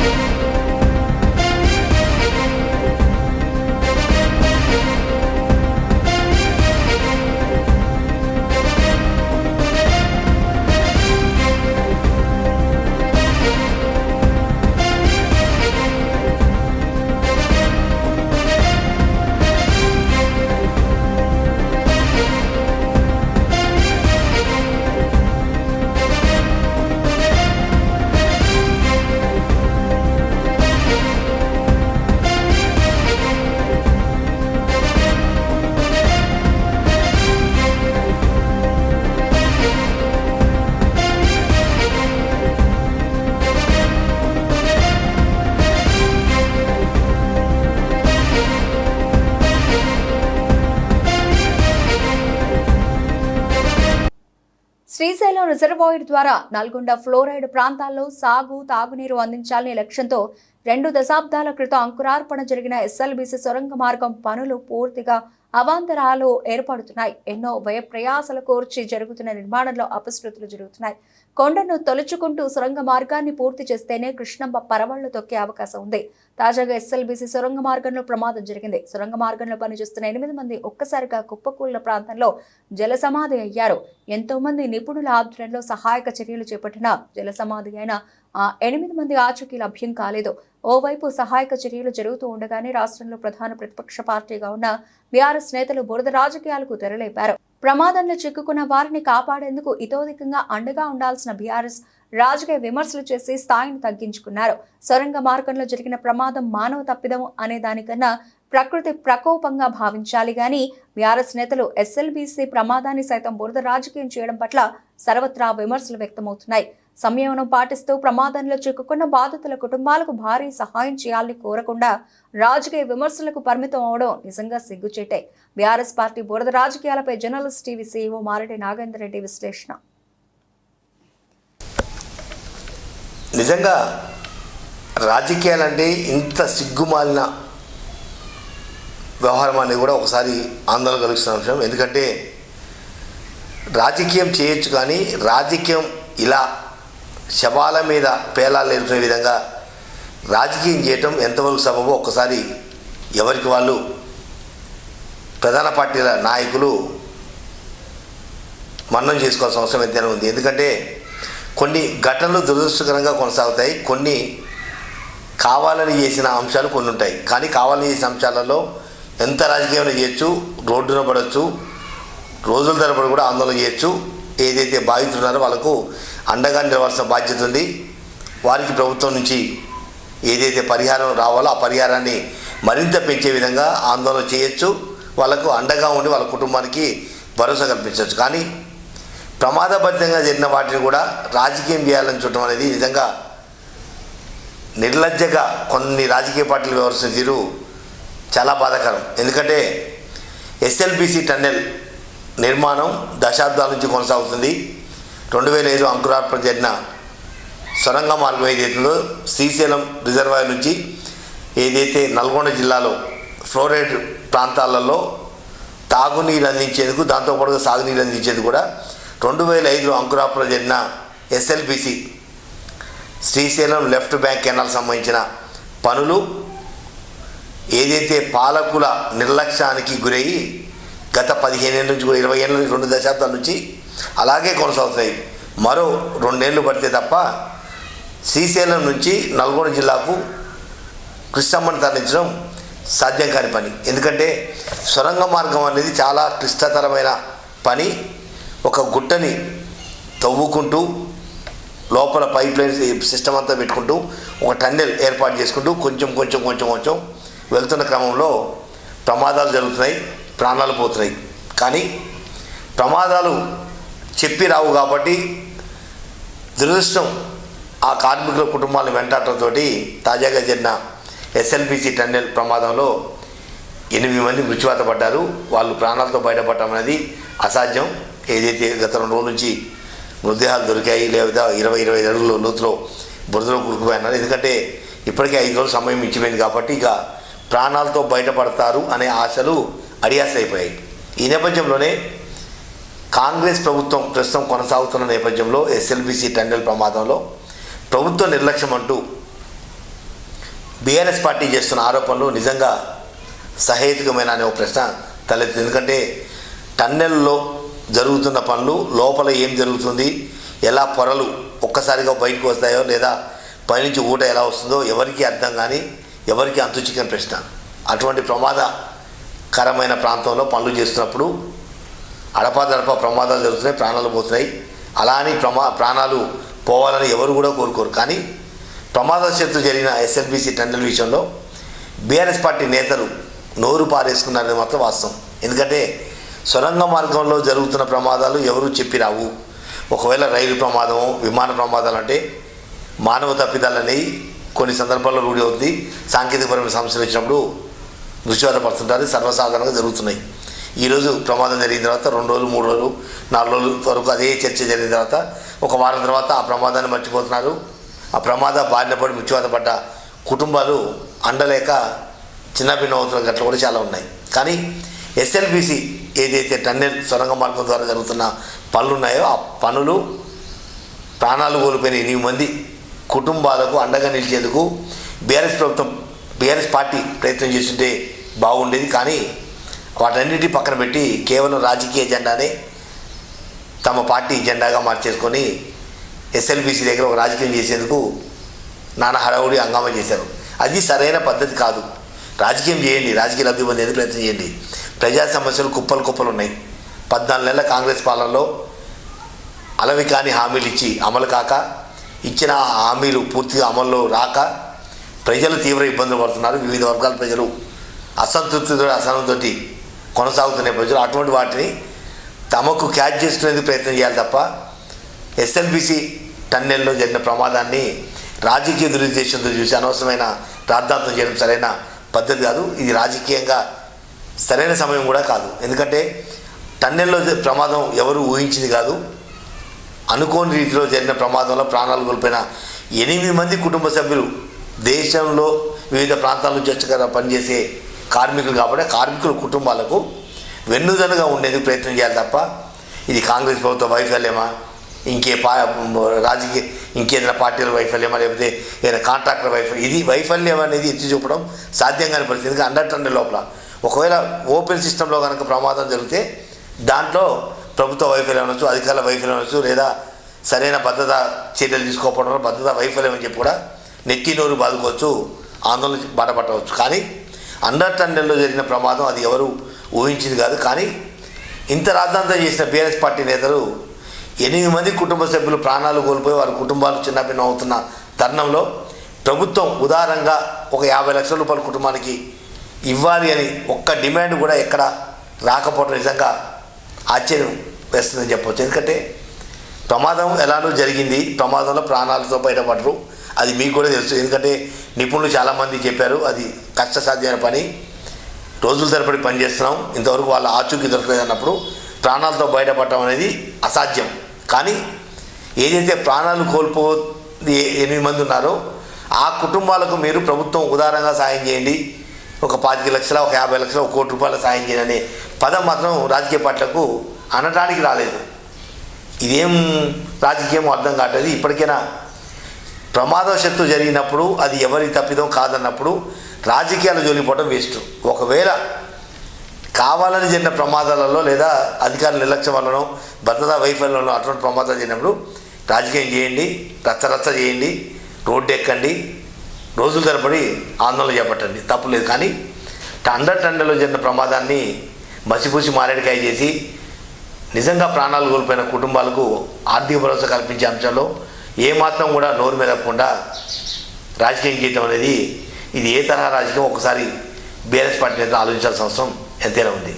Музика Srisailam reservoir ద్వారా Nalgonda fluoride ప్రాంతాల్లో సాగు తాగునీరు అందించాలనే లక్ష్యంతో రెండు దశాబ్దాల క్రితం అంకురార్పణ జరిగిన ఎస్ఎల్బీసీ సొరంగ మార్గం పనులు పూర్తిగా అవాంతరాలు ఏర్పడుతున్నాయి. ఎన్నో వ్యయ ప్రయాసలు కోర్చి జరుగుతున్న నిర్మాణంలో అపశృతులు జరుగుతున్నాయి. కొండను తొలుచుకుంటూ సొరంగ మార్గాన్ని పూర్తి చేస్తేనే కృష్ణంబ పరవళ్ళు తొక్కే అవకాశం ఉంది. తాజాగా ఎస్ఎల్బీసీ సొరంగ మార్గంలో ప్రమాదం జరిగింది. సొరంగ మార్గంలో పనిచేస్తున్న ఎనిమిది మంది ఒక్కసారిగా కుప్పకూలిన ప్రాంతంలో జలసమాధి అయ్యారు. ఎంతో మంది నిపుణుల ఆధ్వర్యంలో సహాయక చర్యలు చేపట్టిన జల సమాధి అయిన ఆ ఎనిమిది మంది ఆచూకీ లభ్యం కాలేదు. ఓవైపు సహాయక చర్యలు జరుగుతూ ఉండగానే రాష్ట్రంలో ప్రధాన ప్రతిపక్ష పార్టీగా ఉన్న బీఆర్ఎస్ నేతలు బురద రాజకీయాలకు తెరలేపారు. ప్రమాదంలో చిక్కుకున్న వారిని కాపాడేందుకు ఇతోధికంగా అండగా ఉండాల్సిన బీఆర్ఎస్ రాజకీయ విమర్శలు చేసి స్థాయిని తగ్గించుకున్నారు. సొరంగ మార్గంలో జరిగిన ప్రమాదం మానవ తప్పిదం అనే దానికన్నా ప్రకృతి ప్రకోపంగా భావించాలి గాని బీఆర్ఎస్ నేతలు ఎస్ఎల్బీసీ ప్రమాదాన్ని సైతం బురద రాజకీయం చేయడం పట్ల సర్వత్రా విమర్శలు వ్యక్తమవుతున్నాయి. సంయమనం పాటిస్తూ ప్రమాదంలో చిక్కుకున్న బాధితుల కుటుంబాలకు భారీ సహాయం చేయాలని కోరకుండా రాజకీయ విమర్శలకు పరిమితం అవడం నిజంగా సిగ్గుచేటే. బీఆర్ఎస్ పార్టీ బురద రాజకీయాలపై journalist TV CEO Mareddy Nagender Reddy విశ్లేషణ. నిజంగా రాజకీయాలంటే ఇంత సిగ్గుమాలిన వ్యవహారం అనేది కూడా ఒకసారి ఆందోళన కలిగిస్తున్న అంశం ఎందుకంటే రాజకీయం చేయొచ్చు కానీ రాజకీయం ఇలా శవాల మీద పేలాలు నేర్పుకునే విధంగా రాజకీయం చేయటం ఎంతవరకు సబబో ఒక్కసారి ఎవరికి వాళ్ళు ప్రధాన పార్టీల నాయకులు మన్నం చేసుకోవాల్సిన అవసరం ఎంతైనా ఉంది. ఎందుకంటే కొన్ని ఘటనలు దురదృష్టకరంగా కొనసాగుతాయి. కొన్ని కావాలని చేసిన అంశాలు కొన్ని ఉంటాయి. కానీ కావాలని చేసిన అంశాలలో ఎంత రాజకీయంలో చేయొచ్చు రోడ్డున పడవచ్చు రోజుల తరబడి కూడా ఆందోళన చేయొచ్చు. ఏదైతే బాధితున్నారో వాళ్ళకు అండగా నిలవాల్సిన బాధ్యత ఉంది. వారికి ప్రభుత్వం నుంచి ఏదైతే పరిహారం రావాలో ఆ పరిహారాన్ని మరింత పెంచే విధంగా ఆందోళన చేయొచ్చు. వాళ్ళకు అండగా ఉండి వాళ్ళ కుటుంబానికి భరోసా కల్పించవచ్చు. కానీ ప్రమాదబద్ధంగా జరిగిన వాటిని కూడా రాజకీయం చేయాలని చూడటం అనేది నిజంగా నిర్లజ్జగా కొన్ని రాజకీయ పార్టీలు వ్యవహరిస్తున్న తీరు చాలా బాధాకరం. ఎందుకంటే ఎస్ఎల్బిసి టన్నెల్ నిర్మాణం దశాబ్దాల నుంచి కొనసాగుతుంది. రెండు వేల ఐదు అంకురార్పణ జరిగిన సొరంగ మార్గం ఏదైతుందో శ్రీశైలం రిజర్వాయర్ నుంచి ఏదైతే నల్గొండ జిల్లాలో ఫ్లోరైడ్ ప్రాంతాలలో తాగునీరు అందించేందుకు దాంతోపాటుగా సాగునీరు అందించేందుకు కూడా రెండు వేల ఐదులో అంకురార్పణ జరిగిన SLBC Srisailam left bank canal సంబంధించిన పనులు ఏదైతే పాలకుల నిర్లక్ష్యానికి గురయ్యి గత పదిహేను ఏళ్ళ నుంచి కూడా ఇరవై ఏళ్ళ నుంచి రెండు దశాబ్దాల నుంచి అలాగే కొనసాగుతాయి మరో రెండేళ్ళు పడితే తప్ప శ్రీశైలం నుంచి నల్గొండ జిల్లాకు కృష్ణమ్మను తరలించడం సాధ్యం కాని పని. ఎందుకంటే సొరంగ మార్గం అనేది చాలా క్లిష్టతరమైన పని. ఒక గుట్టని తవ్వుకుంటూ లోపల పైప్ లైన్ సిస్టమ్ అంతా పెట్టుకుంటూ ఒక టన్నెల్ ఏర్పాటు చేసుకుంటూ కొంచెం కొంచెం కొంచెం కొంచెం వెళ్తున్న క్రమంలో ప్రమాదాలు జరుగుతున్నాయి. ప్రాణాలు పోతున్నాయి. కానీ ప్రమాదాలు చెప్పి రావు కాబట్టి దురదృష్టం ఆ కార్మికుల కుటుంబాలను వెంటాడటంతో తాజాగా జరిగిన ఎస్ఎల్పిసి టన్నెల్ ప్రమాదంలో ఎనిమిది మంది మృత్యువాత పడ్డారు. వాళ్ళు ప్రాణాలతో బయటపడటం అనేది అసాధ్యం. ఏదైతే గత రెండు రోజుల నుంచి మృతదేహాలు దొరికాయి లేదా ఇరవై ఇరవై అడుగుల లోతులో బురదలో కూరుకుపోయినారు. ఎందుకంటే ఇప్పటికే ఐదు రోజులు సమయం ఇచ్చిపోయింది కాబట్టి ఇక ప్రాణాలతో బయటపడతారు అనే ఆశలు అడియాస్ అయిపోయాయి ఈ నేపథ్యంలోనే కాంగ్రెస్ ప్రభుత్వం ప్రస్తుతం కొనసాగుతున్న నేపథ్యంలో ఎస్ఎల్బిసి టన్నెల్ ప్రమాదంలో ప్రభుత్వ నిర్లక్ష్యం అంటూ బీఆర్ఎస్ పార్టీ చేస్తున్న ఆరోపణలు నిజంగా సహేతుకమైన అనే ఒక ప్రశ్న తలెత్తుంది. ఎందుకంటే టన్నెల్లో జరుగుతున్న పనులు లోపల ఏం జరుగుతుంది ఎలా పొరలు ఒక్కసారిగా బయటకు వస్తాయో లేదా పైనుంచి ఊట ఎలా వస్తుందో ఎవరికి అర్థం కానీ ఎవరికి అంతు చిక్కని ప్రశ్న. అటువంటి ప్రమాద కరమైన ప్రాంతంలో పనులు చేస్తున్నప్పుడు అడపాదడప ప్రమాదాలు జరుగుతున్నాయి ప్రాణాలు పోతున్నాయి. అలా అని ప్రమా ప్రాణాలు పోవాలని ఎవరు కూడా కోరుకోరు. కానీ ప్రమాదశత్తు జరిగిన ఎస్ఎల్బిసి టెండర్ విషయంలో బీఆర్ఎస్ పార్టీ నేతలు నోరు పారేసుకున్నారని మాత్రం వాస్తవం. ఎందుకంటే సొరంగ మార్గంలో జరుగుతున్న ప్రమాదాలు ఎవరు చెప్పి రావు. ఒకవేళ రైలు ప్రమాదం విమాన ప్రమాదాలు అంటే మానవ తప్పిదాలని కొన్ని సందర్భాల్లో రూఢి అవుతుంది సాంకేతికపరమైన సమస్యలు వచ్చినప్పుడు దృశ్యపడుతుంటారు సర్వసాధారణంగా జరుగుతున్నాయి. ఈరోజు ప్రమాదం జరిగిన తర్వాత రెండు రోజులు మూడు రోజులు నాలుగు రోజుల వరకు అదే చర్చ జరిగిన తర్వాత ఒక వారం తర్వాత ఆ ప్రమాదాన్ని మర్చిపోతున్నారు. ఆ ప్రమాద బారిన పడి మృత్యువాత పడ్డ కుటుంబాలు అండలేక చిన్నభిన్న అవుతున్న గట్ల కూడా చాలా ఉన్నాయి. కానీ ఎస్ఎల్బిసి ఏదైతే టన్నెల్ సొరంగ మార్గం ద్వారా జరుగుతున్న పనులు ఉన్నాయో ఆ పనులు ప్రాణాలు కోల్పోయిన ఎనిమిది మంది కుటుంబాలకు అండగా నిలిచేందుకు బీఆర్ఎస్ ప్రభుత్వం బీఆర్ఎస్ పార్టీ ప్రయత్నం చేస్తుంటే బాగుండేది కానీ వాటన్నిటి పక్కన పెట్టి కేవలం రాజకీయ జెండానే తమ పార్టీ జెండాగా మార్చేసుకొని ఎస్ఎల్బిసి దగ్గర ఒక రాజకీయం చేసేందుకు నానా హడావుడి హంగామా చేశారు. అది సరైన పద్ధతి కాదు. రాజకీయం చేయండి రాజకీయ లబ్ధి పొందేందుకు ప్రయత్నం చేయండి. ప్రజా సమస్యలు కుప్పలు కుప్పలు ఉన్నాయి. పద్నాలుగు నెలల కాంగ్రెస్ పాలనలో అలవి కాని హామీలు ఇచ్చి అమలు కాక ఇచ్చిన హామీలు పూర్తిగా అమల్లో రాక ప్రజలు తీవ్ర ఇబ్బందులు పడుతున్నారు. వివిధ వర్గాల ప్రజలు అసంతృప్తితో అసహనంతో కొనసాగుతున్న ప్రజలు అటువంటి వాటిని తమకు క్యాచ్ చేసుకునేందుకు ప్రయత్నం చేయాలి తప్ప ఎస్ఎల్బిసి టన్నెల్లో జరిగిన ప్రమాదాన్ని రాజకీయ దురుద్దేశంతో చూసి అనవసరమైన ప్రార్థార్థం చేయడం సరైన పద్ధతి కాదు. ఇది రాజకీయంగా సరైన సమయం కూడా కాదు. ఎందుకంటే టన్నెల్లో ప్రమాదం ఎవరు ఊహించింది కాదు. అనుకోని రీతిలో జరిగిన ప్రమాదంలో ప్రాణాలు కోల్పోయిన ఎనిమిది మంది కుటుంబ సభ్యులు దేశంలో వివిధ ప్రాంతాల నుంచి వచ్చి కదా పనిచేసే కార్మికులు కాబట్టి కార్మికుల కుటుంబాలకు వెన్నుదనుగా ఉండేందుకు ప్రయత్నం చేయాలి తప్ప ఇది కాంగ్రెస్ ప్రభుత్వ వైఫల్యమా? ఇంకే పా రాజకీయ ఇంకేదైనా పార్టీల వైఫల్యమా? లేకపోతే ఏదైనా కాంట్రాక్టర్ వైఫల్యం ఇది వైఫల్యం అనేది ఎత్తి చూపడం సాధ్యం కాని పరిస్థితి. ఎందుకంటే అండర్ టన్నుల లోపల. ఒకవేళ ఓపెన్ సిస్టంలో కనుక ప్రమాదం జరిగితే దాంట్లో ప్రభుత్వ వైఫల్యం అనొచ్చు అధికారుల వైఫల్యం అనొచ్చు లేదా సరైన భద్రత చర్యలు తీసుకోకపోవడం భద్రత వైఫల్యం అని చెప్పి కూడా నెత్తి నోరు బాదుకోవచ్చు ఆందోళన బాటపట్టవచ్చు కానీ అండర్ టన్నెల్లో జరిగిన ప్రమాదం అది ఎవరు ఊహించింది కాదు. కానీ ఇంత రాద్ధాంతం చేసిన బీఆర్ఎస్ పార్టీ నేతలు ఎనిమిది మంది కుటుంబ సభ్యులు ప్రాణాలు కోల్పోయి వారి కుటుంబాలు చిన్నభిన్నం అవుతున్న తరుణంలో ప్రభుత్వం ఉదారంగా ఒక యాభై లక్షల రూపాయల కుటుంబానికి ఇవ్వాలి అని ఒక్క డిమాండ్ కూడా ఎక్కడ రాకపోవడం నిజంగా ఆశ్చర్యం వేస్తుందని చెప్పవచ్చు ఎందుకంటే ప్రమాదం ఎలానో జరిగింది. ప్రమాదంలో ప్రాణాలతో బయటపడరు అది మీకు కూడా తెలుసు. ఎందుకంటే నిపుణులు చాలామంది చెప్పారు అది కష్టసాధ్యమైన పని. రోజుల తరబడి పనిచేస్తున్నాం ఇంతవరకు వాళ్ళ ఆచూకీ దొరకలేదు అన్నప్పుడు ప్రాణాలతో బయటపడటం అనేది అసాధ్యం. కానీ ఏదైతే ప్రాణాలు కోల్పో ఎనిమిది మంది ఉన్నారో ఆ కుటుంబాలకు మీరు ప్రభుత్వం ఉదారంగా సాయం చేయండి. ఒక పాతిక లక్షల ఒక యాభై లక్షల ఒక కోటి రూపాయల సాయం చేయండి అనే పదం మాత్రం రాజకీయ పార్టీలకు అనడానికి రాలేదు. ఇదేం రాజకీయం అర్థం కావట్లేదు. ఇప్పటికైనా ప్రమాదవశత్తు జరిగినప్పుడు అది ఎవరి తప్పిదం కాదన్నప్పుడు రాజకీయాలు జోలిపోవడం వేస్ట్. ఒకవేళ కావాలని జరిగిన ప్రమాదాలలో లేదా అధికారుల నిర్లక్ష్యం వల్లనో భద్రతా వైఫల్యంలో అటువంటి ప్రమాదాలు జరిగినప్పుడు రాజకీయం చేయండి రచ్చరచ్చ చేయండి రోడ్డు ఎక్కండి రోజులు తరబడి ఆందోళన చేపట్టండి. తప్పులేదు కానీ టండర్ టండలో జరిగిన ప్రమాదాన్ని మసిపూసి మారేడికాయ చేసి నిజంగా ప్రాణాలు కోల్పోయిన కుటుంబాలకు ఆర్థిక భరోసా కల్పించే అంశంలో ఏమాత్రం కూడా నోరు మెదపకుండా రాజకీయం చేయటం అనేది ఇది ఏ తరహా రాజకీయం ఒకసారి బీఆర్ఎస్ పార్టీ నేతలు ఆలోచించాల్సిన అవసరం ఎంతైనా ఉంది.